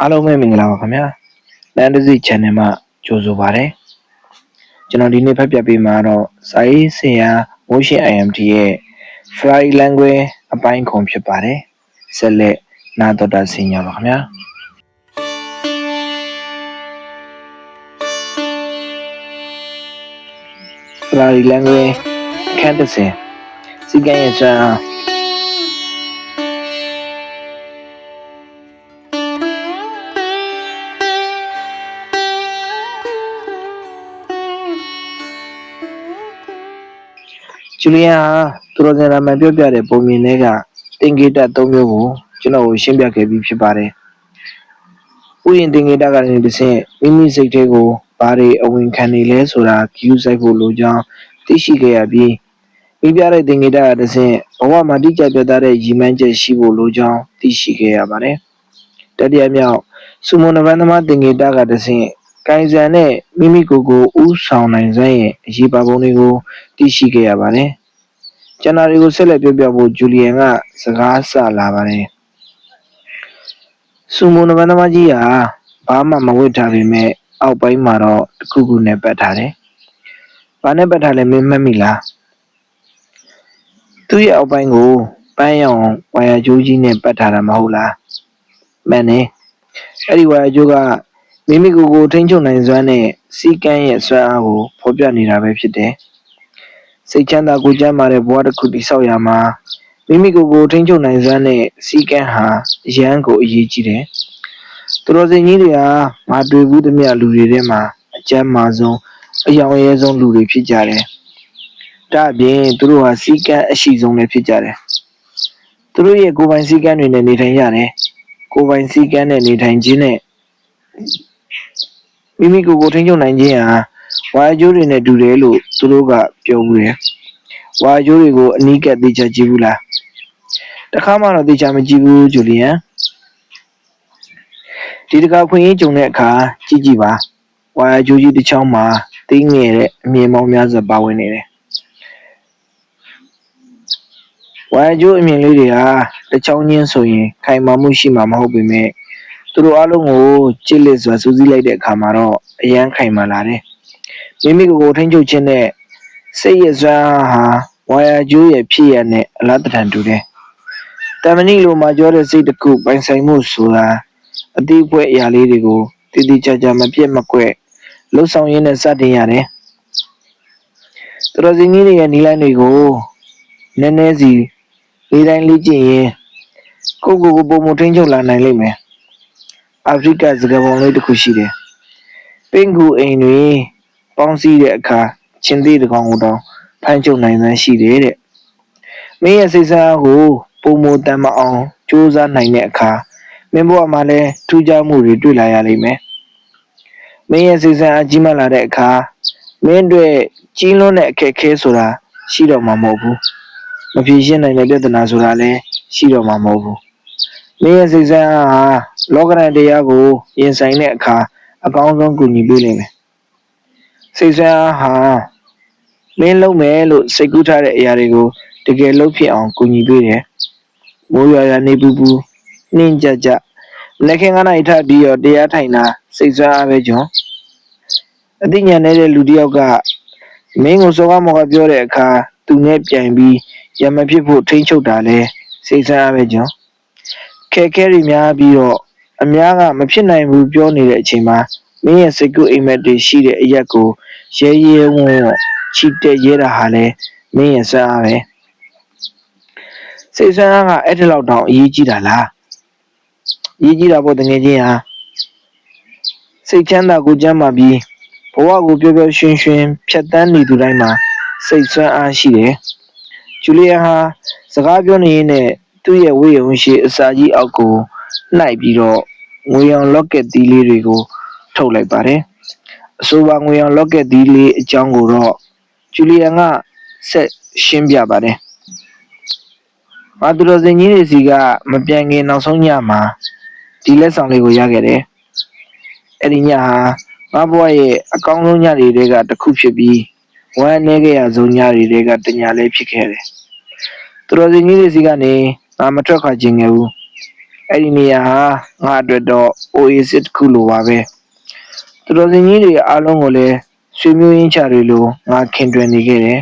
အားလုံးပဲမင်္ဂလာပါခင်ဗျာလန်ဒစီ channel မှာကြိုဆိုပါရစေကျွန်တော်ဒီနေ့ဖတ်ပြပေးမှာတော့စာရေးဆရာ Motion IMT ရဲ့ Fry Language အပိုင်းခွန်ဖြစ်ပါတယ်ဆက်လက်နာတော်တာဆင်ညာပါခင်ဗျာ Fry Language အခန်းတစ်ဆင်စီကံရဲ့စွမ်း ဂျူလီယန်ဟာသူတော်စင်နာမည်ပြောပြတဲ့ပုံမြင်တွေကတင်ဂေတ၃မျိုးကိုကျွန်တော်ကိုရှင်းပြခဲ့ပြီးဖြစ်ပါတယ်။ဥယျာဉ်တင်ဂေတကနေတစ်ဆင့်မိမိစိတ်ထဲကိုဘာတွေအဝင်ခံနေလဲဆိုတာကြည့်ဆိုင်ဖို့လိုကြောင်းသိရှိခဲ့ရပြီးမိပြတဲ့တင်ဂေတကတစ်ဆင့်ဘဝမှာတိကျပြတ်သားတဲ့ရည်မှန်းချက်ရှိဖို့လိုကြောင်းသိရှိခဲ့ရပါတယ်။တတိယမြောက်စူမွန်နဗန်သမားတင်ဂေတကတစ်ဆင့် ကိုင်ဆန်နဲ့မိမိကိုယ်ကိုဥဆောင်နိုင်စွမ်းရဲ့အရေးပါပုံတွေကိုသိရှိခဲ့ရပါတယ်။ကျန်တာတွေကိုဆက်လက်ပြောပြဖို့ဂျူလီယန်ကစကားဆလာပါတယ်။စူမိုနဗန္ဒမကြီးဟာဘာမှမဝတ်ထားပေမဲ့အောက်ပိုင်းမှာတော့တစ်ခုခုနဲ့ပတ်ထားတယ်။ဘာနဲ့ပတ်ထားလဲမင်းမှတ်မိလား။သူ့ရဲ့အောက်ပိုင်းကိုပန်းရောင်ဝါယာကြိုးကြီးနဲ့ပတ်ထားတာမဟုတ်လား။မှန်တယ်။အဲ့ဒီဝါယာကြိုးက မိမိကိုယ်ကိုထိန်းချုပ်နိုင်စွမ်းနဲ့စီကံရဲ့စွမ်းအားကိုဖော်ပြနေတာပဲဖြစ်တယ်။စိတ်ချမ်းသာကိုယ်ကျန်းမာတဲ့ဘဝတစ်ခုတည်ဆောက်ရမှာမိမိကိုယ်ကိုထိန်းချုပ်နိုင်စွမ်းနဲ့စီကံဟာအရန်ကိုအရေးကြီးတယ်။သူတော်စင်ကြီးတွေဟာငါတွေ့ဘူးသမျှလူတွေထဲမှာအကျမ်းမာဆုံးအယောင်အရဲဆုံးလူတွေဖြစ်ကြတယ်။ဒါအပြင်သူတို့ဟာစီကံအရှိဆုံးလည်းဖြစ်ကြတယ်။သူတို့ရဲ့ကိုယ်ပိုင်စီကံတွေနဲ့နေထိုင်ရတယ်။ကိုယ်ပိုင်စီကံနဲ့နေထိုင်ခြင်းနဲ့ မိမိကိုယ်ကိုထိန်းချုပ်နိုင်ခြင်းဟာဝါရကျိုးတွေနဲ့တူတယ်လို့သူတို့ကပြောဘူးတယ်။ဝါရကျိုးတွေကိုအနီးကပ်သိချကြည့်ဘူးလား။တခါမှတော့သိချမကြည့်ဘူးဂျူလီယန်။ဒီတခါခွင့်ရေးကြုံတဲ့အခါကြည့်ကြည့်ပါ။ဝါရကျိုးကြီးတစ်ချောင်းမှာသိငယ်တဲ့အမြင်ပေါင်းများစွာပါဝင်နေတယ်။ဝါရကျိုးအမြင်လေးတွေဟာတစ်ချောင်းချင်းဆိုရင်ခိုင်မာမှုရှိမှာမဟုတ်ပေမဲ့ သူတို့အားလုံးကိုကြစ်လက်စွာစူးစီးလိုက်တဲ့အခါမှာတော့အရန်ခိုင်မာလာတယ်။မိမိကိုယ်ကိုထိန်းချုပ်ခြင်းနဲ့စိတ်ရဲ့စွမ်းအားဟာဝါယာကျိုးရဲ့ဖြစ်ရနဲ့အလားတန်တူတယ်။တမဏိလိုမှာပြောတဲ့စိတ်တစ်ခုပိုင်ဆိုင်မှုဆိုတာအတိအဖွဲအရာလေးတွေကိုတည်တည်ကြကြမပြတ်မကွက်လှုပ်ဆောင်ရင်းနဲ့စတင်ရတယ်။သူတော်စင်ကြီးတွေရဲ့နီလန်းတွေကိုနည်းနည်းစီလေးတိုင်းလေ့ကျင့်ရင်ကိုယ့်ကိုယ်ကိုပုံမထိန်းချုပ်လာနိုင်လိမ့်မယ်။ အာဖရိကစကားပုံလေးတစ်ခုရှိတယ်။ပင်ကူအိမ်တွေပေါင်းစည်းတဲ့အခါချင်းသေးတစ်ကောင်ကိုတော့ဖမ်းချုပ်နိုင်စွမ်းရှိတယ်တဲ့။မင်းရဲ့စိတ်ဆန်းအားကိုပုံမတန်မအောင်စူးစမ်းနိုင်တဲ့အခါမင်းဘဝမှာလည်းထူးခြားမှုတွေတွေ့လာရလိမ့်မယ်။မင်းရဲ့စိတ်ဆန်းအားကြီးမားလာတဲ့အခါမင်းတို့ကြီးလွန်းတဲ့အခက်အခဲဆိုတာရှိတော့မှာမဟုတ်ဘူး။မဖြေရှင်းနိုင်တဲ့ပြဿနာဆိုတာလည်းရှိတော့မှာမဟုတ်ဘူး။မင်းရဲ့စိတ်ဆန်းအားဟာ လောကရန်တရားကိုရင်ဆိုင်တဲ့အခါအကောင်းဆုံးကူညီပေးလိမ့်မယ်။စိတ်ဆန်းအားဟာမင်းလုံးမယ်လို့စိတ်ကူးထားတဲ့အရာတွေကိုတကယ်လုပ်ဖြစ်အောင်ကူညီပေးတယ်။မိုးရွာရွာနေပူပူနှင်းကြကြလက်ခင်ကနိုင်ထပြီးတော့တရားထိုင်တာစိတ်ဆန်းအားပဲကျွန်အသိဉာဏ်နဲ့တဲ့လူတစ်ယောက်ကမင်းကိုစောကမောကပြောတဲ့အခါသူနဲ့ပြိုင်ပြီးရမဖြစ်ဖို့ထိန်းချုပ်တာလဲစိတ်ဆန်းအားပဲကျွန်ခဲခဲတွေများပြီးတော့ အများကမဖြစ်နိုင်ဘူးပြောနေတဲ့အချိန်မှာမင်းရဲ့စိတ်ကူးအိမ်မက်တွေရှိတဲ့အရက်ကိုရဲရဲဝံ့ဝံ့ချီတက်ရဲတာဟာလဲမင်းရဲ့စအားပဲစိတ်ဆန်းအားကအဲ့ဒီလောက်တောင်အရေးကြီးတာလားအရေးကြီးတာပေါ့တကယ်ချင်းဟာစိတ်ချမ်းသာကိုကျမ်းမာပြီးဘဝကိုပျော်ပျော်ရွှင်ရွှင်ဖြတ်တန်းနေသူတိုင်းမှာစိတ်ဆွမ်းအားရှိတယ်ဂျူလီယာဟာစကားပြောနေရင်းနဲ့သူ့ရဲ့ဝေယုံရှိအစာကြီးအောက်ကိုနှိုက်ပြီးတော့ ငွေရောင်လော့ကက်သီးလေးတွေကို ထုတ်လိုက်ပါတယ်။အဆိုပါငွေရောင်လော့ကက်သီးလေးအကြောင်းကိုတော့ဂျူလီယန်ကဆက်ရှင်းပြပါတယ်။မာသူတော်စင်ကြီးတွေစီကမပြန်ခင်နောက်ဆုံးညမှာဒီလက်ဆောင်လေးကိုရခဲ့တယ်။အဲ့ဒီညဟာငါဘဝရဲ့အကောင်းဆုံးညတွေတဲကတစ်ခုဖြစ်ပြီးဝမ်းနည်းခဲ့ရဆုံးညတွေတဲကတညလေးဖြစ်ခဲ့တယ်။သူတော်စင်ကြီးတွေစီကနေငါမထွက်ခွာခြင်းငယ်ဘူး အဲ့ဒီနေရာဟာငါအတွက်တော့ oasis တစ်ခုလိုပါပဲသူတော်စင်ကြီးတွေအားလုံးကိုလည်းဆွေမျိုးရင်းချတွေလိုငါခင်တွယ်နေခဲ့တယ်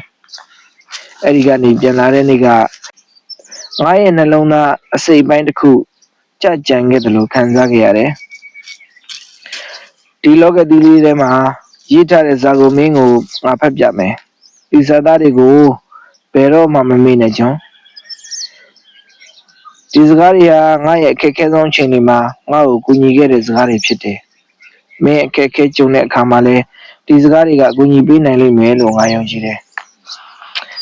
အဲ့ဒီကနေပြန်လာတဲ့နေ့ကငါရဲ့နှလုံးသားအစိတ်ပိုင်းတစ်ခုကြကြံခဲ့တယ်လို့ခံစားခဲ့ရတယ်ဒီလောကဒီလေးထဲမှာရေးထားတဲ့ဇာကိုမင်းကိုငါဖတ်ပြမယ်ဒီဇာသားတွေကိုဘယ်တော့မှမမေ့နဲ့ကျွန် ဒီစကားတွေဟာငါရဲ့အခက်အခဲဆုံးအချိန်တွေမှာငါ့ကိုကူညီခဲ့တဲ့စကားတွေဖြစ်တယ်မင်းအခက်အခဲကြုံတဲ့အခါမှာလည်းဒီစကားတွေကအကူအညီပေးနိုင်လိမ့်မယ်လို့ငါယုံကြည်တယ်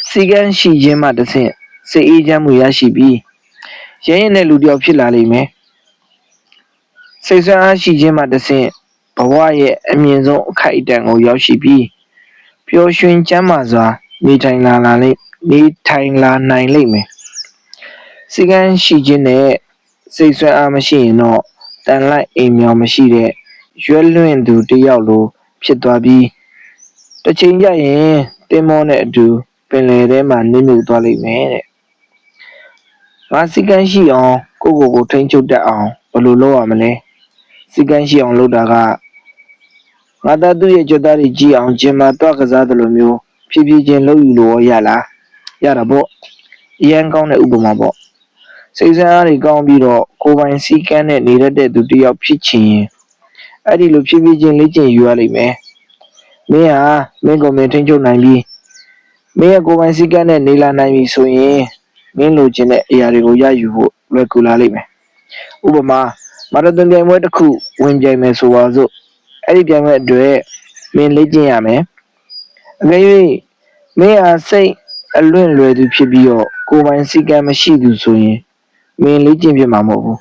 စီကန်းရှိခြင်းမှတစ်ဆင့်စိတ်အေးချမ်းမှုရရှိပြီးရဲရင်တဲ့လူတစ်ယောက်ဖြစ်လာလိမ့်မယ်စိတ်ဆန်းအားရှိခြင်းမှတစ်ဆင့်ဘဝရဲ့အမြင့်ဆုံးအခိုက်အတန့်ကိုရောက်ရှိပြီးပျော်ရွှင်ချမ်းသာစွာနေထိုင်လာလာလိမ့်နေထိုင်လာနိုင်လိမ့်မယ် စီကန်းရှိခြင်းနဲ့စိတ်ဆွမ်းအားမရှိရင်တော့တန်လိုက်အိမ်မြောင်မရှိတဲ့ရွက်လွင့်သူတစ်ယောက်လိုဖြစ်သွားပြီးတစ်ချိန်ကျရင်တင်းမောနဲ့အတူပင်လယ်ထဲမှာနစ်မြုပ်သွားလိမ့်မယ်တဲ့ငါစီကန်းရှိအောင်ကိုယ့်ကိုယ်ကိုထိန်းချုပ်တတ်အောင်ဘယ်လိုလုပ်ရမလဲစီကန်းရှိအောင်လုပ်တာကငါသားသူ့ရဲ့ကြွသားတွေကြည့်အောင်ဂျင်မာတွားကစားတယ်လို့မျိုးဖြည်းဖြည်းချင်းလုပ်ယူလို့ရလားရတာပေါ့အရန်ကောင်းတဲ့ဥပမာပေါ့ စိတ်ဆန်းအားတွေကောင်းပြီးတော့ကိုယ်ပိုင်စီကန်းနဲ့နေရတဲ့သူတစ်ယောက်ဖြစ်ချင်ရင်အဲ့ဒီလိုဖြည်းဖြည်းချင်းလေ့ကျင့်ယူရလိမ့်မယ်မင်းဟာမင်းကိုယ်မင်းထိန်းချုပ်နိုင်ပြီးမင်းရဲ့ကိုယ်ပိုင်စီကန်းနဲ့နေလာနိုင်ပြီဆိုရင်မင်းလိုချင်တဲ့အရာတွေကိုရယူဖို့လွယ်ကူလာလိမ့်မယ်ဥပမာမာရသွန်ပြိုင်ပွဲတစ်ခုဝင်ပြိုင်မယ်ဆိုပါစို့အဲ့ဒီပြိုင်ပွဲအတွက်မင်းလေ့ကျင့်ရမယ်အကယ်၍မင်းဟာစိတ်အလွင့်လွယ်သူဖြစ်ပြီးတော့ကိုယ်ပိုင်စီကံမရှိသူဆိုရင် မင်းလေ့ကျင့်ဖြစ်မှာမဟုတ်ဘူး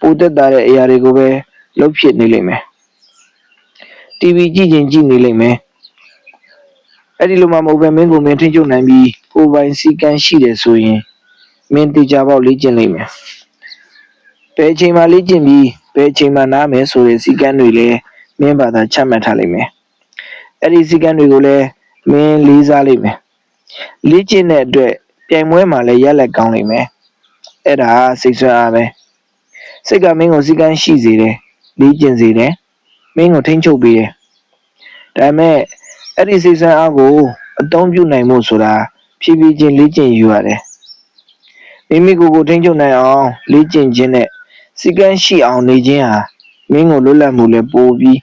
ပိုတက်တာတဲ့အရာတွေကိုပဲလုပ်ဖြစ်နေလိမ့်မယ် TV ကြည့်ခြင်းကြည့်နေလိမ့်မယ်အဲ့ဒီလိုမှမဟုတ်ပဲမင်းကိုမင်းထိန်းချုပ်နိုင်ပြီးကိုယ်ပိုင်စီကံရှိတယ်ဆိုရင်မင်းတေချာပေါက်လေ့ကျင့်လိမ့်မယ်ဘယ်အချိန်မှလေ့ကျင့်ပြီးဘယ်အချိန်မှနားမယ်ဆိုတဲ့စီကံတွေလည်းမင်းဘာသာချမှတ်ထားလိမ့်မယ်အဲ့ဒီစီကံတွေကိုလည်းမင်းလေးစားလိမ့်မယ်လေ့ကျင့်တဲ့အတွက်ပြိုင်ပွဲမှာလည်းရက်လက်ကောင်းလိမ့်မယ် အဲ့ဒါစိတ်ဆွမ်းအားပဲစိတ်ကမင်းကိုစီကံရှိစေတယ်လေ့ကျင့်စေတယ်မင်းကိုထိန်းချုပ်ပေးတယ်ဒါပေမဲ့အဲ့ဒီစိတ်ဆွမ်းအားကိုအသုံးပြုနိုင်မှုဆိုတာဖြည်းဖြည်းချင်းလေ့ကျင့်ယူရတယ်မိမိကိုယ်ကိုထိန်းချုပ်နိုင်အောင်လေ့ကျင့်ခြင်းနဲ့စီကံရှိအောင်နေခြင်းဟာမင်းကိုလွတ်လပ်မှုလည်းပိုပြီး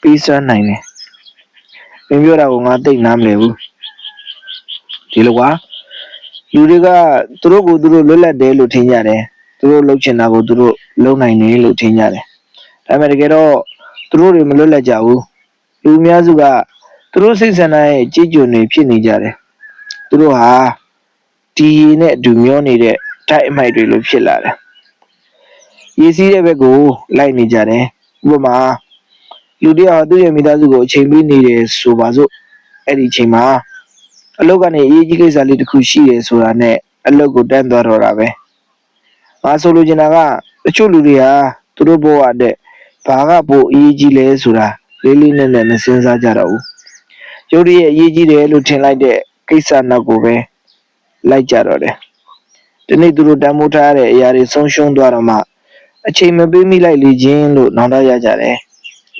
ပေးစွမ်းနိုင်တယ်မင်းပြောတာကိုငါသိနားမလည်ဘူးဒီလိုကွာ လူတွေကသူတို့ကိုသူတို့လွတ်လပ်တယ်လို့ထင်ကြတယ်သူတို့လုပ်ချင်တာကိုသူတို့လုပ်နိုင်တယ်လို့ထင်ကြတယ်ဒါပေမဲ့တကယ်တော့သူတို့တွေမလွတ်လပ်ကြဘူးလူအများစုကသူတို့စိတ်ဆန္ဒရဲ့ကြည်ကြွနေဖြစ်နေကြတယ်သူတို့ဟာဒီရည်နဲ့အတူမျောနေတဲ့တိုက်အမိုက်တွေလိုဖြစ်လာတယ်ရည်စည်းတဲ့ဘက်ကိုလိုက်နေကြတယ်ဥပမာလူတယောက်သူ့ရဲ့မိသားစုကိုအချိန်ပေးနေတယ်ဆိုပါစို့အဲ့ဒီအချိန်မှာ အလုပ်ကနေအရေးကြီးကိစ္စလေးတစ်ခုရှိတယ်ဆိုတာနဲ့အလုပ်ကိုတန်းသွားတော့တာပဲငါဆိုလိုချင်တာကတချို့လူတွေဟာသူတို့ဘဝအတွက်ဘာကပိုအရေးကြီးလဲဆိုတာလေးလေးနက်နက်မစင်စားကြတော့ဘူးကျုပ်ရဲ့အရေးကြီးတယ်လို့ထင်လိုက်တဲ့ကိစ္စနောက်ကိုပဲလိုက်ကြတော့တယ်ဒီနေ့သူတို့တန်မိုးထားတဲ့အရာတွေဆုံးရှုံးသွားတော့မှအချိန်မပေးမိလိုက်လေခြင်းလို့နောင်တရကြတယ်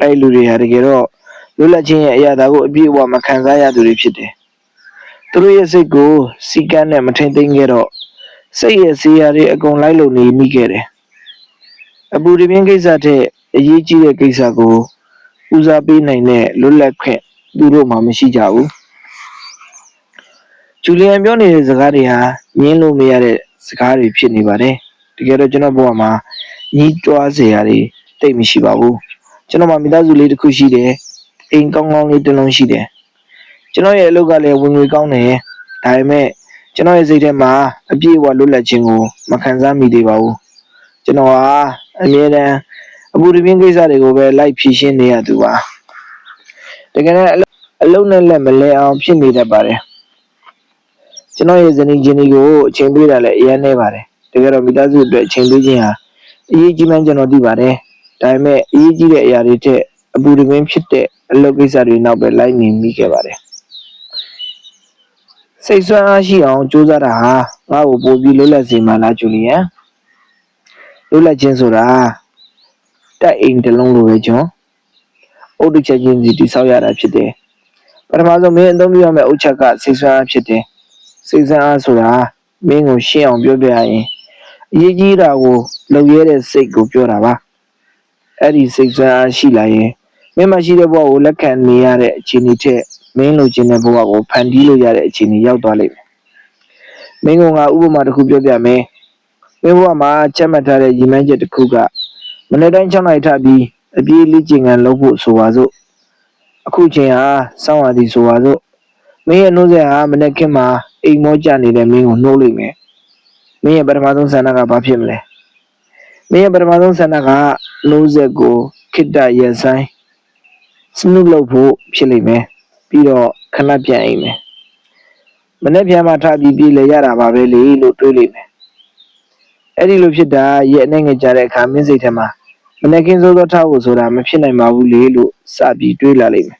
အဲ့လူတွေဟာတကယ်တော့လွတ်လပ်ခြင်းရဲ့အရာကိုအပြည့်အဝမခံစားရသူတွေဖြစ်တယ် သူတို့ရဲ့စိတ်ကိုစီကန်းနဲ့မထိန်သိမ်းခဲ့တော့စိတ်ရဲ့စီရာတွေအကုန်လိုက်လုံနေမိခဲ့တယ်အပူတပြင်းကိစ္စတဲ့အရေးကြီးတဲ့ကိစ္စကိုဦးစားပေးနိုင်တဲ့လွတ်လပ်ခွင့်သူတို့မှမရှိကြဘူးဂျူလီယန်ပြောနေတဲ့စကားတွေဟာငင်းလို့မရတဲ့စကားတွေဖြစ်နေပါတယ်တကယ်တော့ကျွန်တော်ဘဝမှာညီးတွားစရာတွေတိတ်မရှိပါဘူးကျွန်တော်မှမိသားစုလေးတစ်ခုရှိတယ်အိမ်ကောင်းကောင်းလေးတစ်လုံးရှိတယ် ကျွန်တော်ရဲ့အလုပ်ကလည်းဝင်ငွေကောင်းတယ်ဒါပေမဲ့ကျွန်တော်ရဲ့စိတ်ထဲမှာအပြည့်အဝလွတ်လပ်ခြင်းကိုမခံစားမိသေးပါဘူးကျွန်တော်ဟာအမြဲတမ်းအပူတပြင်းကိစ္စတွေကိုပဲလိုက်ဖြေရှင်းနေရသူပါတကယ်တော့အလုပ်နဲ့လက်မလဲအောင်ဖြစ်နေတတ်ပါတယ်ကျွန်တော်ရဲ့ဇနီးချင်းတွေကိုအချိန်ပေးတာလည်းအရင်နေပါတယ်တကယ်တော့မိသားစုအတွက်အချိန်ပေးခြင်းဟာအရေးကြီးမှန်းကျွန်တော်သိပါတယ်ဒါပေမဲ့အရေးကြီးတဲ့အရာတွေထက်အပူတပြင်းဖြစ်တဲ့အလုပ်ကိစ္စတွေနောက်ပဲလိုက်နေမိခဲ့ပါတယ် စိတ်ဆွမ်းအားရှိအောင်ကြိုးစားတာဟာငါ့ကိုပိုပြီးလွတ်လပ်စေမှာလားဂျူလီယန်လွတ်လပ်ခြင်းဆိုတာတိုက်အိမ်တစ်လုံးလိုပဲကျွန်အုတ်တစ်ချက်ချင်းစီတိဆောက်ရတာဖြစ်တယ်ပထမဆုံးမင်းအသုံးပြုရမယ့်အုတ်ချက်ကစိတ်ဆွမ်းအားဖြစ်တယ်စိတ်ဆွမ်းအားဆိုတာမင်းကိုရှင်းအောင်ပြောပြရရင်အရေးကြီးတာကိုလုံရဲတဲ့စိတ်ကိုပြောတာပါအဲ့ဒီစိတ်ဆွမ်းအားရှိလာရင်မင်းမရှိတဲ့ဘဝကိုလက်ခံနေရတဲ့အခြေအနေထက် မင်းလိုချင်တဲ့ဘဝကိုဖန်တီးလို့ရတဲ့အခြေအနေရောက်သွားလိမ့်မယ်မင်းကငါဥပမာတစ်ခုပြောပြမယ်မင်းဘဝမှာချက်မှတ်ထားတဲ့ရည်မှန်းချက်တစ်ခုကမနေ့တိုင်း6နိုင်ထပြီးအပြေးလေ့ကျင့်ခန်းလုပ်ဖို့ဆိုပါစို့အခုချိန်ဟာစောင့်ရသည်ဆိုပါစို့မင်းရဲ့နှုတ်ဆက်ဟာမနေ့ကမှအိမ်မောကြနေတဲ့မင်းကိုနှိုးလိုက်မယ်မင်းရဲ့ပထမဆုံးဆန္ဒကဘာဖြစ်မလဲမင်းရဲ့ပထမဆုံးဆန္ဒကနှုတ်ဆက်ကိုခိတ္တရက်ဆိုင်စနုလုပ်ဖို့ဖြစ်လိမ့်မယ် ပြီးတော့ခဏပြန်အိမ်မယ်မနေ့ပြန်မှထပြီးပြည်လေရတာပါပဲလေလို့တွေးလိမ့်မယ်အဲ့ဒီလိုဖြစ်တာရဲ့အနေငယ်ကြတဲ့အခါမင်းစိတ်ထဲမှာမနေ့ကင်းစိုးသောထားဖို့ဆိုတာမဖြစ်နိုင်ပါဘူးလေလို့စပြီးတွေးလာလိမ့်မယ်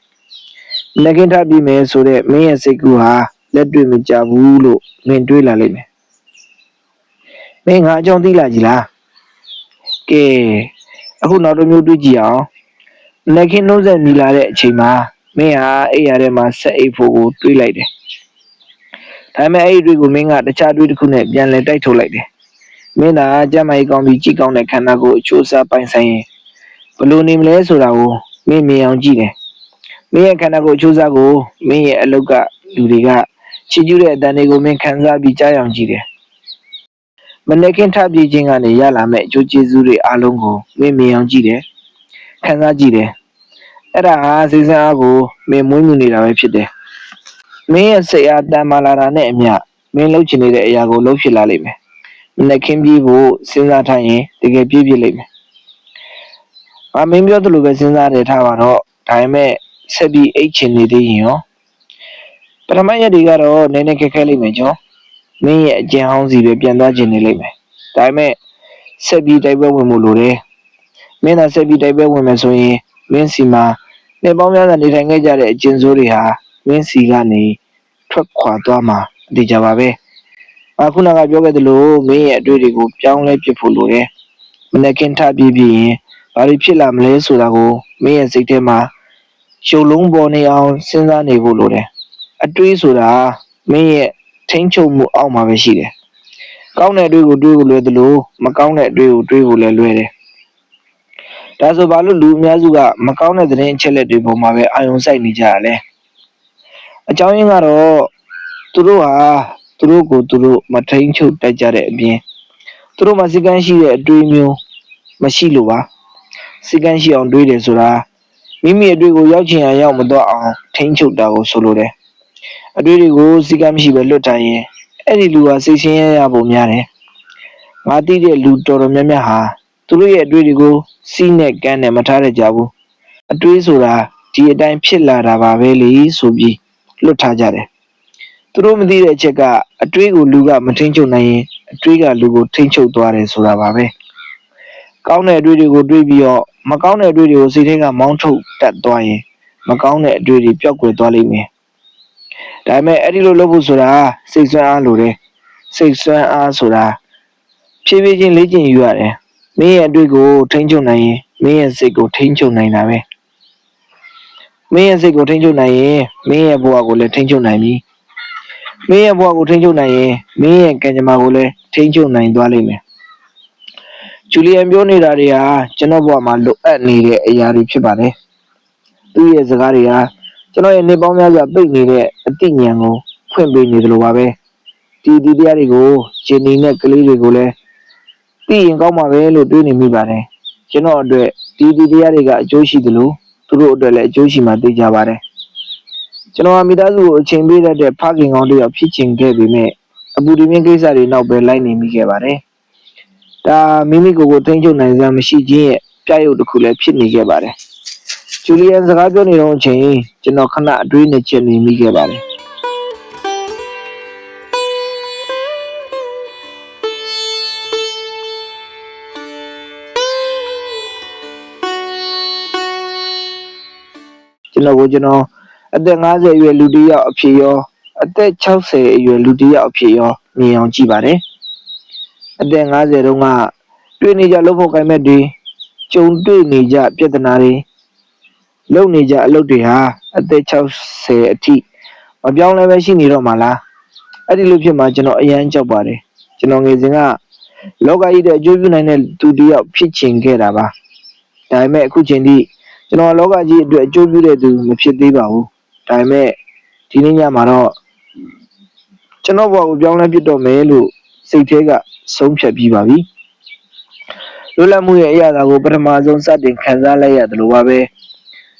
မနေ့ကင်းထပြီးမယ်ဆိုတော့မင်းရဲ့စိတ်ကူဟာလက်တွေ့မကြဘူးလို့မင်းတွေးလာလိမ့်မယ်မင်းငါအကြောင်းသိလာကြည်လားကဲအခုနောက်တစ်မျိုးတွေးကြည့်အောင်မနေ့ကင်းနှုတ်ဆက်မိလာတဲ့အချိန်မှာ မင်းဟာအိပ်ရထဲမှာဆက်အိပ်ဖို့ကိုတွေးလိုက်တယ်ဒါပေမဲ့အဲ့ဒီတွေကိုမင်းကတခြားတွေးတစ်ခုနဲ့ပြန်လည်တိုက်ထုတ်လိုက်တယ်မင်းသာကြမ်းမိုက်ကောင်းပြီးကြည့်ကောင်းတဲ့ခန္ဓာကိုယ်အချိုးအစားပိုင်ဆိုင်ရင်ဘယ်လိုနေမလဲဆိုတာကိုမင်းမြင်အောင်ကြည့်တယ်မင်းရဲ့ခန္ဓာကိုယ်အချိုးအစားကိုမင်းရဲ့အလုတ်ကလူတွေကချီကျူးတဲ့အတန်တွေကိုမင်းခံစားပြီးကြားအောင်ကြည့်တယ်မနေ့ကင်းထပြေးခြင်းကနေရလာမဲ့အကျိုးကျေးဇူးတွေအလုံးကိုမင်းမြင်အောင်ကြည့်တယ်ခံစားကြည့်တယ် အဲ့ဒါဟာစိတ်ဆန်းအားကိုမင်းမွေးမြူနေတာပဲဖြစ်တယ်မင်းရဲ့စိတ်အားတန်မာလာတာနဲ့အမျှမင်းလှုပ်ချင်နေတဲ့အရာကိုလှုပ်ဖြစ်လာလိမ့်မယ်မနေ့ကင်းပြေးဖို့စဉ်းစားထားရင်တကယ်ပြေးပြစ်လိမ့်မယ်။အမင်းပြောသလိုပဲစဉ်းစားတယ်ထားပါတော့ဒါပေမဲ့ဆက်ပြီးအိတ်ချင်နေသေးရင်ရောပထမရက်တွေကတော့နည်းနည်းခက်ခဲလိမ့်မယ်ကျော်မင်းရဲ့အကျဉ်းဟောင်းစီပဲပြန်သွားချင်နေလိမ့်မယ်။ဒါပေမဲ့ဆက်ပြီးတိုက်ပွဲဝင်မှုလိုတယ်။မင်းသာဆက်ပြီးတိုက်ပွဲဝင်မယ်ဆိုရင်မင်းစီမှာ နေပေါင်းများစွာနေထိုင်ခဲ့ကြတဲ့အကျဉ်းစိုးတွေဟာမင်းစီကနေထွက်ခွာသွားမှာအတိအကျပါပဲ။အခုနကပြောခဲ့သလိုမင်းရဲ့အတွေ့တွေကိုပြောင်းလဲပြစ်ဖို့လိုတယ်။မနေ့ကင်းထပြပြရင်ဘာတွေဖြစ်လာမလဲဆိုတာကိုမင်းရဲ့စိတ်ထဲမှာရှုပ်လုံးပေါ်နေအောင်စဉ်းစားနေဖို့လိုတယ်။အတွေးဆိုတာမင်းရဲ့ထိမ့်ချုပ်မှုအောက်မှာပဲရှိတယ်။ကောင်းတဲ့အတွေးကိုတွေးဖို့လွယ်သလိုမကောင်းတဲ့အတွေးကိုတွေးဖို့လည်းလွယ်တယ်။ ဒါဆိုဘာလို့လူအများစုကမကောင်းတဲ့သတင်းအချက်လက်တွေပေါ်မှာပဲအာရုံစိုက်နေကြရလဲ။အကြောင်းရင်းကတော့သူတို့ဟာသူတို့ကိုသူတို့မထိန်ချုပ်တတ်ကြတဲ့အပြင်သူတို့မှာစိတ်ကန်းရှိတဲ့အတွေးမျိုးမရှိလို့ပါစိတ်ကန်းရှိအောင်တွေးတယ်ဆိုတာမိမိအတွေ့ကိုရောက်ချင်ရရောက်မတော့အောင်ထိန်ချုပ်တာကိုဆိုလိုတယ်အတွေ့တွေကိုစိတ်ကန်းမရှိပဲလွတ်တိုင်းရင်အဲ့ဒီလူဟာစိတ်ဆင်းရဲရဖို့များတယ်ငါသိတဲ့လူတော်တော်များများဟာ သူတို့ရဲ့အတွေ့တွေကိုစီးနဲ့ကန်းနဲ့မထားရကြဘူးအတွေးဆိုတာဒီအတိုင်းဖြစ်လာတာပါပဲလေဆိုပြီးလွတ်ထားကြတယ်သူတို့မသိတဲ့အချက်ကအတွေးကိုလူကမထိန်ချုပ်နိုင်ရင်အတွေးကလူကိုထိန်ချုပ်သွားတယ်ဆိုတာပါပဲကောင်းတဲ့အတွေးတွေကိုတွေးပြီးတော့မကောင်းတဲ့အတွေးတွေကိုစိတ်ထဲကမောင်းထုတ်တတ်သွားရင်မကောင်းတဲ့အတွေးတွေပျောက်ကွယ်သွားလိမ့်မယ်ဒါပေမဲ့အဲ့ဒီလိုလုပ်ဖို့ဆိုတာစိတ်ဆွမ်းအားလိုတယ်စိတ်ဆွမ်းအားဆိုတာဖြည်းဖြည်းချင်းလေ့ကျင့်ယူရတယ် မင်းရဲ့အတွေ့ကိုထိန်းချုပ်နိုင်ရင်မင်းရဲ့စိတ်ကိုထိန်းချုပ်နိုင်တာပဲမင်းရဲ့စိတ်ကိုထိန်းချုပ်နိုင်ရင်မင်းရဲ့ဘဝကိုလည်းထိန်းချုပ်နိုင်ပြီမင်းရဲ့ဘဝကိုထိန်းချုပ်နိုင်ရင်မင်းရဲ့ကံကြမ္မာကိုလည်းထိန်းချုပ်နိုင်သွားလိမ့်မယ်ဂျူလီယန်ပြောနေတာတွေဟာကျွန်တော်ဘဝမှာလိုအပ်နေတဲ့အရာတွေဖြစ်ပါတယ်သူ့ရဲ့စကားတွေဟာကျွန်တော်ရဲ့နေပေါင်းများစွာပိတ်နေတဲ့အသိဉာဏ်ကိုဖွင့်ပေးနေတယ်လို့ပါပဲဒီဒီတရားတွေကိုဂျင်းနီနဲ့ကလေးတွေကိုလည်း သိရင်ကောင်းမှာပဲလို့တွေးနေမိပါတယ်ကျွန်တော်အတွက်ဒီဒီတရားတွေကအကျိုးရှိတယ်လို့သူတို့အတွက်လည်းအကျိုးရှိမှသိကြပါတယ်ကျွန်တော်မိသားစုကိုအချိန်ပေးတတ်တဲ့ဖခင်ကောင်းတစ်ယောက်ဖြစ်ချင်ခဲ့ပေမဲ့အပူဒီမင်းကိစ္စတွေနောက်ပဲလိုက်နေမိခဲ့ပါတယ်ဒါမိမိကိုယ်ကိုထိန်းချုပ်နိုင်စမ်းမရှိခြင်းရဲ့ပြရုပ်တစ်ခုလည်းဖြစ်နေခဲ့ပါတယ်ဂျူလီယန်စကားပြောနေတော့အချိန်ကျွန်တော်ခဏအတွေးနဲ့ချက်နေမိခဲ့ပါတယ် ကျွန်တော်ကိုကျွန်တော်အသက်50အရွယ်လူတစ်ယောက်အဖြစ်ရောအသက်60အရွယ်လူတစ်ယောက်အဖြစ်ရောမြင်အောင်ကြည့်ပါတယ်အသက်50တုန်းကတွေ့နေကြလို့ဖို့ကိုင်မဲ့တွေကြုံတွေ့နေကြပြဿနာတွေလုံနေကြအလုပ်တွေဟာအသက်60အထိမပြောင်းလဲပဲရှိနေတော့မှလားအဲ့ဒီလိုဖြစ်မှာကျွန်တော်အရန်ကြောက်ပါတယ်ကျွန်တော်ငယ်စဉ်ကလောကကြီးတဲ့အကျိုးပြုနိုင်တဲ့သူတစ်ယောက်ဖြစ်ချင်ခဲ့တာပါဒါပေမဲ့အခုချိန်ထိ ကျွန်တော်လောကကြီးအတွက်အကျိုးပြုတဲ့သူမဖြစ်သေးပါဘူးဒါပေမဲ့ဒီနေ့ညမှာတော့ကျွန်တော်ဘဝကိုပြောင်းလဲပြစ်တော့မယ်လို့စိတ်ထဲကဆုံးဖြတ်ပြီးပါပြီလွတ်လပ်မှုရဲ့အရာသာကိုပထမဆုံးစတင်ခံစားလိုက်ရတယ်လို့ပါပဲ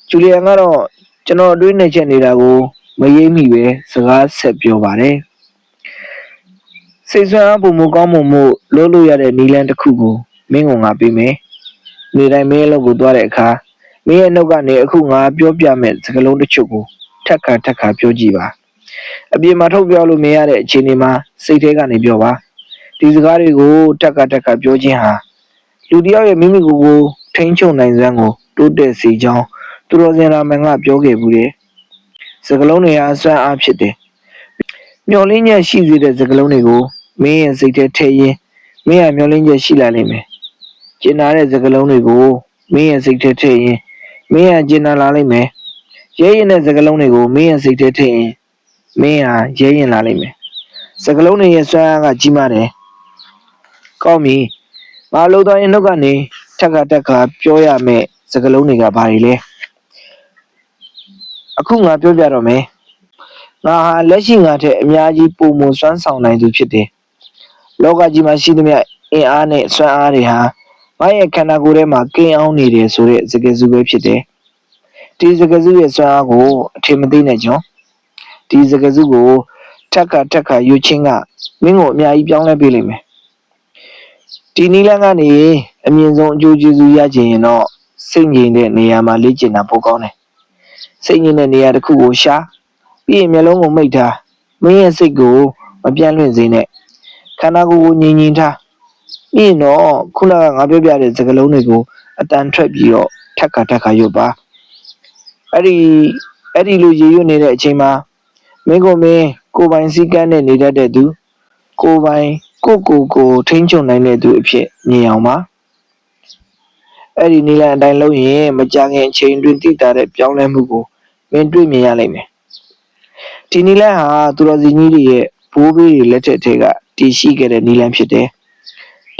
ဂျူလီယန်ကတော့ကျွန်တော်အတွေးနဲ့ချက်နေတာကိုမရိပ်မိပဲစကားဆက်ပြောပါတယ်စိတ်ဆွမ်းအားပုံမကောင်းမှုမို့လို့လို့ရတဲ့နီလန်တစ်ခုကိုမင်းကငါပေးမယ်နေတိုင်းမင်းအလုပ်ကိုသွားတဲ့အခါ မင်းရဲ့နှုတ်ကနေအခုငါပြောပြမဲ့စကားလုံးတစ်ချို့ကိုထက်ခါထက်ခါပြောကြည့်ပါအပြင်မှာထုတ်ပြောလို့မရတဲ့အခြေအနေမှာစိတ်ထဲကနေပြောပါဒီစကားတွေကိုထက်ခါထက်ခါပြောခြင်းဟာလူတစ်ယောက်ရဲ့မိမိကိုယ်ကိုထိန်းချုပ်နိုင်စွမ်းကိုတိုးတက်စေကြောင်းသူတော်စင်ရာမန်ကပြောခဲ့ဘူးတယ်စကားလုံးတွေဟာအစွမ်းအားဖြစ်တယ်မျောလင်းချက်ရှိစေတဲ့စကားလုံးတွေကိုမင်းရဲ့စိတ်ထဲထည့်ရင်မင်းရဲ့မျောလင်းချက်ရှိလာလိမ့်မယ်ကျင်နာတဲ့စကားလုံးတွေကိုမင်းရဲ့စိတ်ထဲထည့်ရင် မင်းရဲ့ကျင်နာလာလိမ့်မယ်ရဲရင်တဲ့စကားလုံးတွေကိုမင်းရဲ့စိတ်ထဲထည့်ရင်မင်းဟာရဲရင်လာလိမ့်မယ်စကားလုံးတွေရဲ့စွမ်းအားကကြီးမားတယ်ကောင်းပြီငါလို့တော့ရင်တော့ကနေထက်ကတက်ကပြောရမယ်စကားလုံးတွေကဘာတွေလဲအခုငါပြောပြတော့မယ်ငါဟာလက်ရှိငါထက်အများကြီးပုံမစွမ်းဆောင်နိုင်သူဖြစ်တယ်လောကကြီးမှာရှိသမျှအင်အားနဲ့စွမ်းအားတွေဟာ ငါရဲ့ခန္ဓာကိုယ်ထဲမှာကင်းအောင်နေတယ်ဆိုတဲ့စကားစုပဲဖြစ်တယ်ဒီစကားစုရဲ့စွမ်းအားကိုအထင်မသေးနဲ့ကျွန်ဒီစကားစုကိုထက်ကထက်ကယူချင်းကမင်းကိုအများကြီးပြောင်းလဲပေးလိမ့်မယ်ဒီနီလန်းကနေအမြင့်ဆုံးအကျိုးကျေးဇူးရချင်ရင်တော့စိတ်ငြိမ်တဲ့နေရာမှာလေ့ကျင့်တာပိုကောင်းတယ်စိတ်ငြိမ်တဲ့နေရာတစ်ခုကိုရှာပြီးရင်မျက်လုံးကိုမိတ်ထားမင်းရဲ့စိတ်ကိုမပြန့်လွင့်စေနဲ့ခန္ဓာကိုယ်ကိုငြိမ်ငြိမ်ထား ပြီးရင်တော့ခုနကငါပြောပြတဲ့စကားလုံးတွေကိုအတန်ထွက်ပြီးတော့ထက်ခါထက်ခါရွတ်ပါအဲ့ဒီအဲ့ဒီလိုရည်ရွတ်နေတဲ့အချိန်မှာမင်းကိုမင်းကိုယ်ပိုင်စည်းကမ်းနဲ့နေတတ်တဲ့သူ ကိုယ်ပိုင်ကိုယ့်ကိုယ်ကိုထိန်းချုပ်နိုင်တဲ့သူအဖြစ်မြင်အောင်ပါအဲ့ဒီနီလန်အတိုင်းလုပ်ရင်မကြခင်အချိန်တွင်တိတာတဲ့ပြောင်းလဲမှုကိုမင်းတွေ့မြင်ရလိမ့်မယ်ဒီနီလန်ဟာသူတော်စင်ကြီးတွေရဲ့ဘိုးဘေးတွေလက်ထက်ထဲကတည်ရှိခဲ့တဲ့နီလန်ဖြစ်တယ်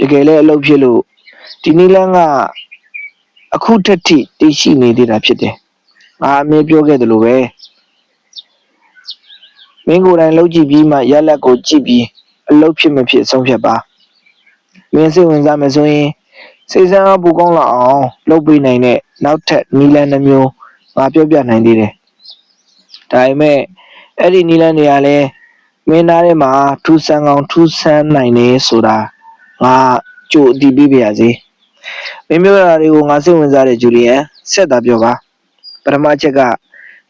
တကယ်လည်းအလုပ်ဖြစ်လို့ဒီနီလန်ကအခုထက်ထိတည်ရှိနေသေးတာဖြစ်တယ်ငါအမေပြောခဲ့သလိုပဲမင်းကိုယ်တိုင်လှုပ်ကြည့်ပြီးမှရက်လက်ကိုကြည့်ပြီးအလုပ်ဖြစ်မဖြစ်ဆုံးဖြတ်ပါမင်းစိတ်ဝင်စားမယ်ဆိုရင်စိတ်ဆန်းပူကောင်းလာအောင်လုပ်ပေးနိုင်တဲ့နောက်ထပ်နီလန်တစ်မျိုးငါပြောပြနိုင်သေးတယ်ဒါပေမဲ့အဲ့ဒီနီလန်တွေကလည်းမင်းသားထဲမှာထူးဆန်းကောင်းထူးဆန်းနိုင်နေဆိုတာ ငါကြိုအတည်ပြုပြရစီမင်းပြောတာတွေကိုငါစိတ်ဝင်စားတဲ့ဂျူလီယန်ဆက်တာပြောပါပထမချက်က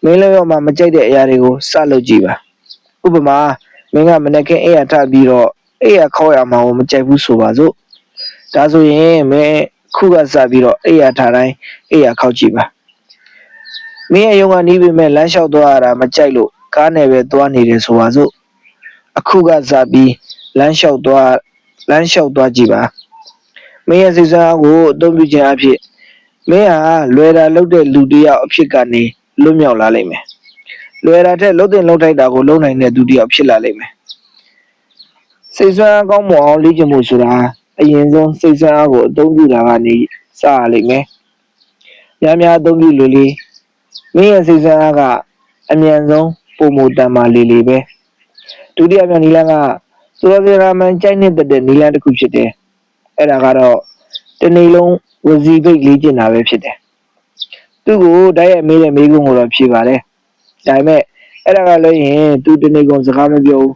မင်းလည်းရောမှမကြိုက်တဲ့အရာတွေကိုစလုပ်ကြည့်ပါဥပမာမင်းကမနေ့ကအိယာထပြီးတော့အိယာခေါက်ရမှာကိုမကြိုက်ဘူးဆိုပါစို့ဒါဆိုရင်မင်းခုကစပြီးတော့အိယာထတိုင်းအိယာခေါက်ကြည့်ပါမင်းရဲ့ယုံကနီးပေမဲ့လမ်းလျှောက်သွားရတာမကြိုက်လို့ကားနဲ့ပဲသွားနေတယ်ဆိုပါစို့အခုကစပြီးလမ်းလျှောက်သွား လမ်းလျှောက်သွားကြည့်ပါမင်းရဲ့စိတ်ဆန်းကိုအသုံးပြုခြင်းအဖြစ်မင်းဟာလွယ်တာလုပ်တဲ့လူတစ်ယောက်အဖြစ်ကနေလွတ်မြောက်လာလိမ့်မယ်လွယ်တာထက်လှုပ်တဲ့လှုပ်ထိုက်တာကိုလုံနိုင်တဲ့သူတစ်ယောက်ဖြစ်လာလိမ့်မယ်စိတ်ဆန်းကောင်းမွန်အောင်လေ့ကျင့်မှုဆိုတာအရင်ဆုံးစိတ်ဆန်းကိုအသုံးပြုတာကနေစရလိမ့်မယ်များများအသုံးပြုလို့လေမင်းရဲ့စိတ်ဆန်းကအမြန်ဆုံးပုံမတန်မာလေးလေးပဲဒုတိယမြောက်နီလန်းက သုရသေရာမန်ကြိုက်နေတဲ့နီလန်းတစ်ခုဖြစ်တယ်အဲ့ဒါကတော့တနေ့လုံးဝစီပိတ်လေ့ကျင့်တာပဲဖြစ်တယ်သူ့ကိုတိုက်ရိုက်မေးတဲ့မေးခွန်းကိုတော့ဖြေပါတယ်ဒါပေမဲ့အဲ့ဒါကလည်းရင်သူတနေ့ကုန်စကားမပြောဘူး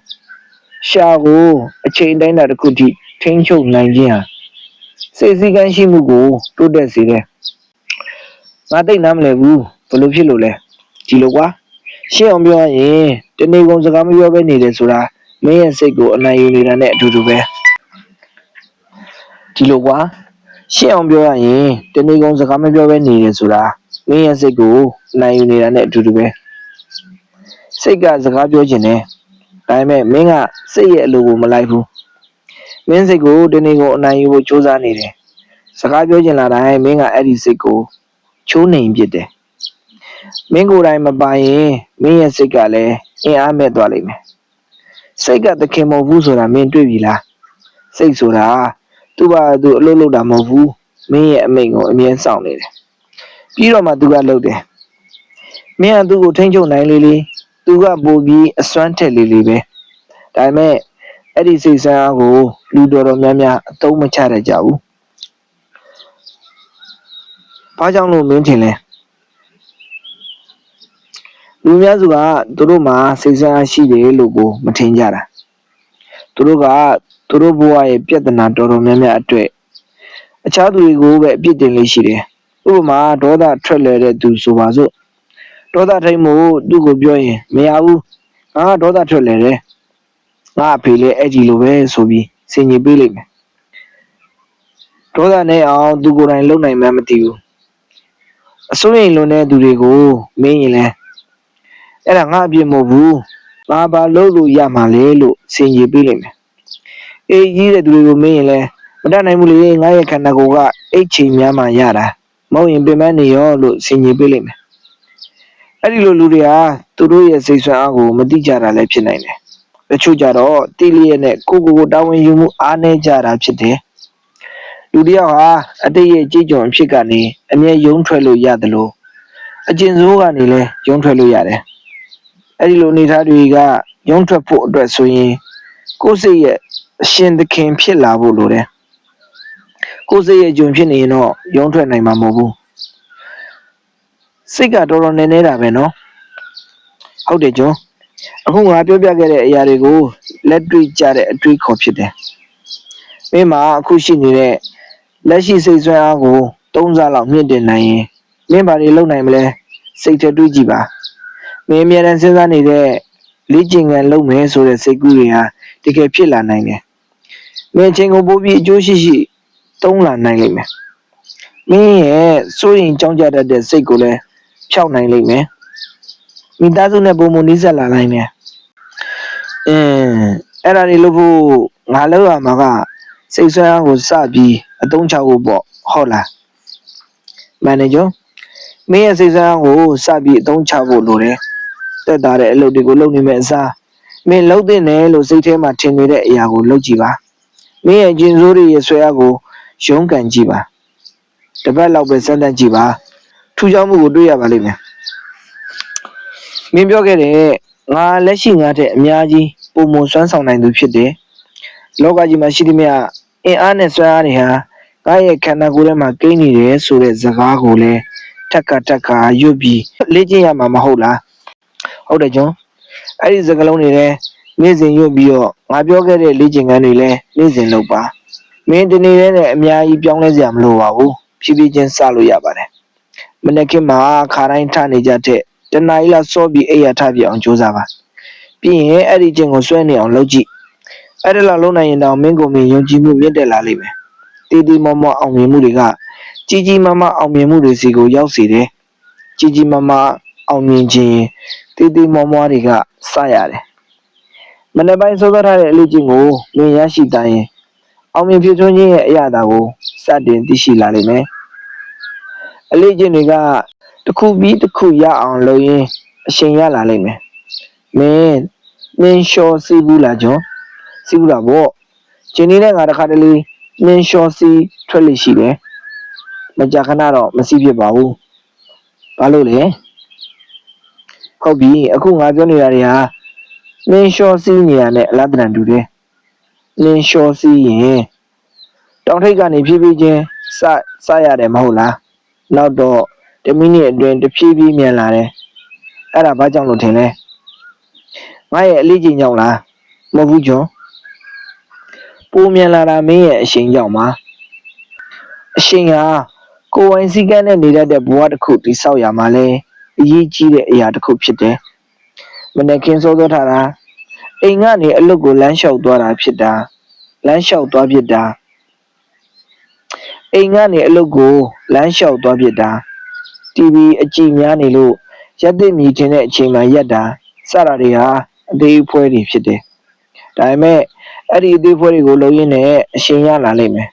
ရှာကိုအချိန်တိုင်းတာတစ်ခုထိထိန်းချုပ်နိုင်ခြင်းဟာစိတ်စည်းကမ်းရှိမှုကိုတိုးတက်စေတယ်ငါသိနားမလဲဘူးဘယ်လိုဖြစ်လို့လဲဒီလိုကွာရှင်းအောင်ပြောရရင်တနေ့ကုန်စကားမပြောဘဲနေတယ်ဆိုတာ မင်းရဲ့စိတ်ကိုအနိုင်ယူနေတာနဲ့အတူတူပဲဒီလိုကွာရှင်းအောင်ပြောရရင်တနေ့ကုန်စကားမပြောဘဲနေတယ်ဆိုတာမင်းရဲ့စိတ်ကိုအနိုင်ယူနေတာနဲ့အတူတူပဲစိတ်ကစကားပြောခြင်းနဲ့ဒါပေမဲ့မင်းကစိတ်ရဲ့အလိုကိုမလိုက်ဘူးမင်းစိတ်ကိုတနေ့ကုန်အနိုင်ယူဖို့ကြိုးစားနေတယ်စကားပြောချင်လာတိုင်းမင်းကအဲ့ဒီစိတ်ကိုချိုးနှိမ်ပစ်တယ်မင်းကိုယ်တိုင်မပိုင်ရင်မင်းရဲ့စိတ်ကလည်းအင်အားမဲ့သွားလိမ့်မယ် စိတ်ကသခင်မဟုတ်ဘူးဆိုတာမင်းတွေ့ပြီလားစိတ်ဆိုတာသူ့ဘာသူအလုပ်လုပ်တာမဟုတ်ဘူးမင်းရဲ့အမိန့်ကိုအမြဲစောင့်နေတယ်ပြီးတော့မှသူကလုပ်တယ်မင်းကသူ့ကိုထိန်းချုပ်နိုင်လေလေသူကပို့ပြီးအစွမ်းထက်လေလေပဲဒါပေမဲ့အဲ့ဒီစိတ်ဆန်းအားကိုလူတော်တော်များများအသုံးမချတတ်ကြဘူးဘာကြောင့်လို့မင်းထင်လဲ လူများစုကသူတို့မှာစိတ်ဆန်းအားရှိတယ်လို့ကိုမထင်ကြတာသူတို့ကသူတို့ဘဝရဲ့ပြဿနာတော်တော်များများအတွက်အခြားသူတွေကိုပဲအပြစ်တင်လေးရှိတယ်ဥပမာဒေါသထွက်လဲတဲ့သူဆိုပါစို့ဒေါသထိတ်မို့သူ့ကိုပြောရင်မရဘူးငါကဒေါသထွက်လဲတယ်ငါအဖေလည်းအဲ့ဒီလိုပဲဆိုပြီးစင်ကြီးပေးလိုက်မယ်ဒေါသနဲ့အောင်သူကိုယ်တိုင်လုံနိုင်မှမသိဘူးအစိုးရိမ်လွန်တဲ့သူတွေကိုမင်းရင်လဲ အဲ့ဒါငါအပြစ်မဟုတ်ဘူးငါဘာလုပ်လို့ရမှာလဲလို့စင်ကြီးပေးလိုက်မယ်အေးကြီးတဲ့သူတွေကိုမင်းရင်လဲမတတ်နိုင်ဘူးလေငါရဲ့ခန္ဓာကိုယ်ကအိတ်ချိန်များမှရတာမဟုတ်ရင်ပြင်ပန်းနေရောလို့စင်ကြီးပေးလိုက်မယ်အဲ့ဒီလိုလူတွေဟာသူတို့ရဲ့စိတ်ဆွမ်းအားကိုမတိကြတာလည်းဖြစ်နိုင်တယ်တချို့ကြတော့တိလျက်နဲ့ကိုကိုကိုတာဝန်ယူမှုအားနည်းကြတာဖြစ်တယ်လူတယောက်ဟာအတိတ်ရဲ့ကြည်ကြုံအဖြစ်ကနေအမြဲယုံထွက်လို့ရတယ်လို့အကျဉ်းစိုးကနေလည်းယုံထွက်လို့ရတယ် အဲ့ဒီလိုအနေထားတွေကယုံထွက်ဖို့အတွက်ဆိုရင်ကိုယ်စိတ်ရဲ့အရှင်သခင်ဖြစ်လာဖို့လိုတယ်ကိုယ်စိတ်ရဲ့ဂျုံဖြစ်နေရင်တော့ယုံထွက်နိုင်မှာမဟုတ်ဘူးစိတ်ကတော်တော်နည်းနေတာပဲနော်ဟုတ်တယ်ဂျုံအခုငါပြောပြခဲ့တဲ့အရာတွေကိုလက်တွေ့ကြတဲ့အတွေးခေါ်ဖြစ်တယ်မင်းမှာအခုရှိနေတဲ့လက်ရှိစိတ်ဆွဲအားကို၃စားလောက်မြင့်တင်နိုင်ရင်မင်းဘာတွေလုပ်နိုင်မလဲစိတ်ထဲတွေးကြည့်ပါ မင်းအများနဲ့စဉ်းစားနေတဲ့လေ့ကျင့်ခန်းလုပ်မယ်ဆိုတဲ့စိတ်ကူးတွေဟာတကယ်ဖြစ်လာနိုင်တယ်မင်းအချိန်ကိုပို့ပြီးအကျိုးရှိရှိသုံးလာနိုင်လိမ့်မယ်မင်းရဲ့စိုးရင်ကြောင်းကြတတ်တဲ့စိတ်ကိုလည်းဖြောက်နိုင်လိမ့်မယ်မိသားစုနဲ့ပုံမနီးစပ်လာနိုင်မယ်အင်းအဲ့ဒါတွေလို့ဖို့ငါလောက်ရမှာကစိတ်ဆွမ်းအားကိုစပြီးအသုံးချဖို့ပေါ့ဟုတ်လားမန်နေဂျာမင်းရဲ့စိတ်ဆွမ်းအားကိုစပြီးအသုံးချဖို့လိုတယ် တက်တာတဲ့အလုပ်တွေကိုလုပ်နေမဲ့အစားမင်းလုပ်တဲ့နယ်လို့စိတ်ထဲမှာထင်နေတဲ့အရာကိုလုပ်ကြည့်ပါမင်းရဲ့ကျင်စိုးတွေရဲ့ဆွဲအားကိုရုန်းကန်ကြည့်ပါတစ်ပတ်လောက်ပဲစမ်းသပ်ကြည့်ပါထူးခြားမှုကိုတွေ့ရပါလိမ့်မယ်မင်းပြောခဲ့တဲ့ငါလက်ရှိငါတဲ့အများကြီးပုံမစွမ်းဆောင်နိုင်သူဖြစ်တယ်လောကကြီးမှာရှိသမျှအင်အားနဲ့စွမ်းအားတွေဟာငါရဲ့ခန္ဓာကိုယ်ထဲမှာကိန်းနေတယ်ဆိုတဲ့စကားကိုလည်းထက်ကထက်ကရွတ်ပြီးလေ့ကျင့်ရမှာမဟုတ်လား ဟုတ်တယ်ကျွန်းအဲ့ဒီစကားလုံးတွေလည်းနေ့စဉ်ရွတ်ပြီးတော့ငါပြောခဲ့တဲ့လေ့ကျင့်ခန်းတွေလည်းနေ့စဉ်လုပ်ပါမင်းဒီနေ့နဲ့အများကြီးပြောင်းလဲစရာမလိုပါဘူးဖြည်းဖြည်းချင်းစလို့ရပါတယ်မနေ့ကမှခါတိုင်းထနေကြတဲ့တနားရီလောက်စောပြီးအိယာထပြအောင်ကြိုးစားပါပြီးရင်အဲ့ဒီချင်းကိုစွဲနေအောင်လုပ်ကြည့်အဲ့ဒါလောက်လုံးနိုင်ရင်တော့မင်းကိုမင်းယုံကြည်မှုမြင့်တက်လာလိမ့်မယ်တီတီမောမောအောင်မြင်မှုတွေကကြီးကြီးမားမားအောင်မြင်မှုတွေစီကိုရောက်စေတယ်ကြီးကြီးမားမားအောင်မြင်ခြင်း တီတီမောမောတွေကစရတယ်မနေ့ပိုင်းစောစောထားတဲ့အလေးချင်းကိုမင်းရရှိတိုင်းအောင်မြင်ဖြစ်ထွန်းခြင်းရဲ့အရာတာကိုစတင်သိရှိလာလိမ့်မယ်အလေးချင်းတွေကတစ်ခုပြီးတစ်ခုရအောင်လုပ်ရင်းအချိန်ရလာလိမ့်မယ်မင်းနင်းလျှော်စီးဘူးလားကျွန်စီးဘူးလားဗောကျင်းနေတဲ့ငါတခါတလေနင်းလျှော်စီးထွက်လိရှိတယ်မကြခဏတော့မစီးဖြစ်ပါဘူးဘာလို့လဲ ဟုတ်ပြီအခုငါပြောနေတာတွေဟာနင်းလျှော်စီးနေရတဲ့အလားတန်တူတယ်နင်းလျှော်စီးရင်တောင်ထိပ်ကနေဖြည်းဖြည်းချင်းစစရတယ်မဟုတ်လားနောက်တော့တမိနစ်အတွင်းတဖြည်းဖြည်းမြန်လာတယ်အဲ့ဒါဘာကြောင့်လို့ထင်လဲငါရဲ့အလေးချိန်ကြောင့်လားမဟုတ်ဘူးကျွန်ပိုမြန်လာတာမင်းရဲ့အရှိန်ကြောင့်ပါအရှိန်ဟာကိုယ်ဝင်စည်းကမ်းနဲ့နေတတ်တဲ့ဘဝတစ်ခုတိဆောက်ရမှာလဲ အရေးကြီးတဲ့အရာတစ်ခုဖြစ်တယ်မနေ့ကင်းစောသောထားတာအိမ်ကနေအလုပ်ကိုလမ်းလျှောက်သွားတာဖြစ်တာလမ်းလျှောက်သွားဖြစ်တာအိမ်ကနေအလုပ်ကိုလမ်းလျှောက်သွားဖြစ်တာ TV အကြည့်များနေလို့ရက်သိမြည်ခြင်းတဲ့အချိန်မှရက်တာစတာတွေဟာအသေးအဖွဲတွေဖြစ်တယ်ဒါပေမဲ့အဲ့ဒီအသေးအဖွဲတွေကိုလုံရင်းနဲ့အရှင်ရလာလိမ့်မယ်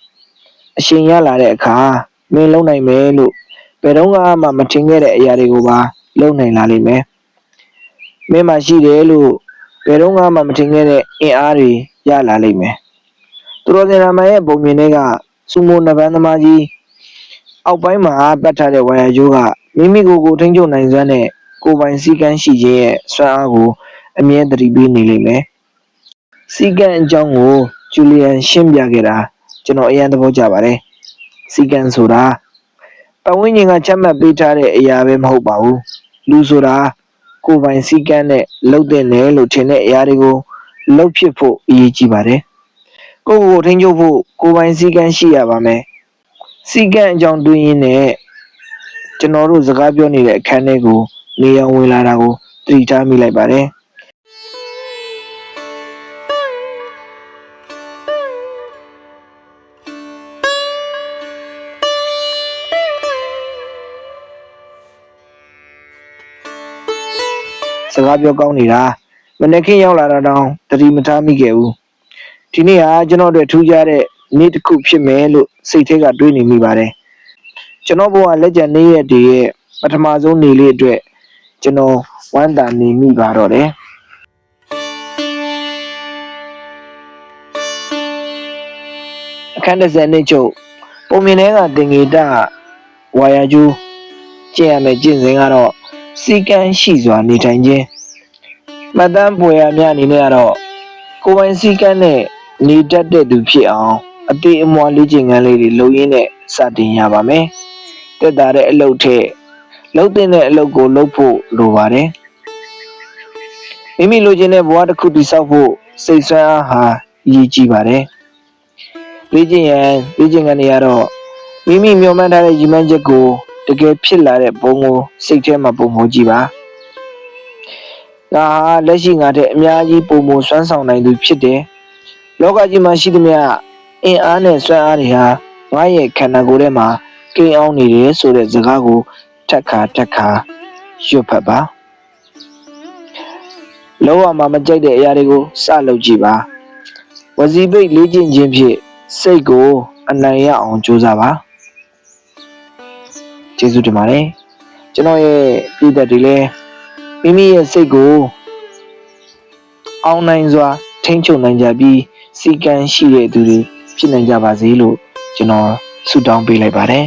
အရှင်ရလာတဲ့အခါမင်းလုံနိုင်မယ်လို့ ဘယ်တော့မှမထင်ခဲ့တဲ့အရာတွေကိုပါလုံနိုင်လာလိမ့်မယ်မင်းမရှိတယ်လို့ဘယ်တော့မှမထင်ခဲ့တဲ့အင်အားတွေရလာလိမ့်မယ်သူတော်စင်ရမန်ရဲ့ပုံမြင်တွေကစူမိုနဗန်းသမားကြီးအောက်ပိုင်းမှာပတ်ထားတဲ့ဝါယာကျိုးကမိမိကိုယ်ကိုထိန်းချုပ်နိုင်စွမ်းတဲ့ကိုယ်ပိုင်စည်းကမ်းရှိခြင်းရဲ့စွမ်းအားကိုအမြဲတတိပေးနေလိမ့်မယ်စီကံအကြောင်းကိုဂျူလီယန်ရှင်းပြခဲ့တာကျွန်တော်အရင်သဘောကျပါတယ်စီကံဆိုတာ ပတ်ဝန်းကျင်ကချမှတ်ပေးထားတဲ့အရာပဲမဟုတ်ပါဘူးလူဆိုတာကိုယ်ပိုင်စီကံနဲ့လှုပ်တဲ့နယ်လို့ထင်တဲ့အရာတွေကိုလှုပ်ဖြစ်ဖို့အရေးကြီးပါတယ်ကိုယ့်ကိုယ်ထိန်းချုပ်ဖို့ကိုယ်ပိုင်စီကံရှိရပါမယ်စီကံအကြောင်းတွင်ရင်းနဲ့ကျွန်တော်တို့စကားပြောနေတဲ့အခန်းထဲကိုနေအောင်ဝင်လာတာကိုသတိထားမိလိုက်ပါတယ် စကားပြောကောင်းနေတာမနေ့ကရောက်လာတာတောင်တတိမထားမိခဲ့ဘူးဒီနေ့ဟာကျွန်တော်တို့ထူးခြားတဲ့နေ့တစ်ခုဖြစ်မယ်လို့စိတ်ထဲကတွေးနေမိပါတယ်ကျွန်တော်ဘဝလက်ကျန်နေ့ရက်တွေရဲ့ပထမဆုံးနေ့လေးအတွက်ကျွန်တော်ဝမ်းသာနေမိပါတော့တယ်အခန်း30နှစ်ချုပ်ပုံမြင်ထဲကတင်ငေတဝါယာကျူးကျင့်ရမယ်ကျင့်စဉ်ကတော့ စီကံရှိစွာနေထိုင်ခြင်းမှတ်တမ်းပွေရများအနေနဲ့ကတော့ကိုယ်ပိုင်စီကံနဲ့နေတတ်တဲ့သူဖြစ်အောင်အသေးအမွှားလေ့ကျင့်ခန်းလေးတွေလုပ်ရင်းနဲ့စတင်ရပါမယ်တက်တာတဲ့အလုပ်ထက်လုပ်တဲ့အလုပ်ကိုလုပ်ဖို့လိုပါတယ်မိမိလိုချင်တဲ့ဘဝတစ်ခုတည်ဆောက်ဖို့စိတ်ဆွမ်းအားဟာအရေးကြီးပါတယ်လေ့ကျင့်ရန်လေ့ကျင့်ခန်းတွေကတော့မိမိမျှော်မှန်းထားတဲ့ရည်မှန်းချက်ကို တကယ်ဖြစ်လာတဲ့ပုံကိုစိတ်ထဲမှာပုံဖော်ကြည့်ပါငါဟာလက်ရှိငါတဲ့အများကြီးပုံမစွမ်းဆောင်နိုင်သူဖြစ်တယ်လောကကြီးမှာရှိသမျှအင်အားနဲ့စွမ်းအားတွေဟာငါရဲ့ခန္ဓာကိုယ်ထဲမှာကိန်းအောင်နေတယ်ဆိုတဲ့စကားကိုထက်ခါထက်ခါရွတ်ဖတ်ပါလောကမှာမကြိုက်တဲ့အရာတွေကိုစလုပ်ကြည့်ပါဝစီပိတ်လေ့ကျင့်ခြင်းဖြင့်စိတ်ကိုအနိုင်ရအောင်ကြိုးစားပါ ကျေးဇူးတင်ပါတယ်ကျွန်တော်ရဲ့ပြည်သက်တွေလည်းမိမိရဲ့စိတ်ကိုအောင်နိုင်စွာ ထိန်းချုပ်နိုင်ကြပြီးစီကံရှိတဲ့သူတွေဖြစ်နိုင်ကြပါစေလို့ကျွန်တော်ဆုတောင်းပေးလိုက်ပါတယ်